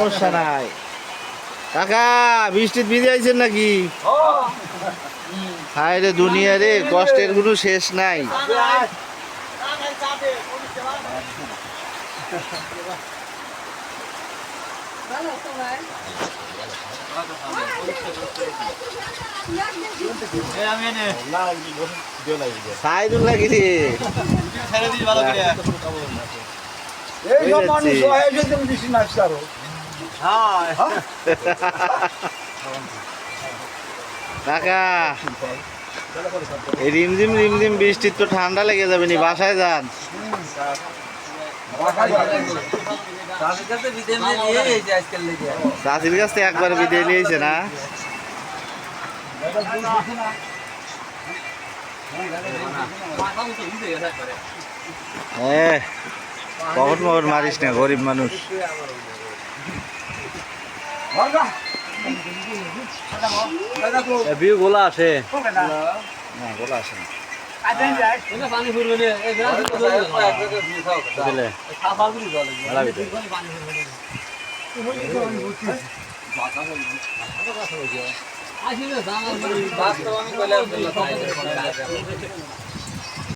সমস্যা নাই। কাকা বৃষ্টির ভিজে আইছেন নাকি? হায় রে দুনিয়া রে কষ্টের কোনো শেষ নাই। সাইদুল নাকি রে? এই সব মানুষ হয় এই বেশি নাচতে আরও। কাকা, এই রিমঝিম রিমঝিম বৃষ্টির তো ঠান্ডা লেগে যাবে নি, বাসায় যান। চাষির কাছ থেকে একবার বিদায় নিয়েছে না? কখন মখন মারিস না, গরিব মানুষ। বিউ গোলা আছে। না? গোলা আছে না আসলে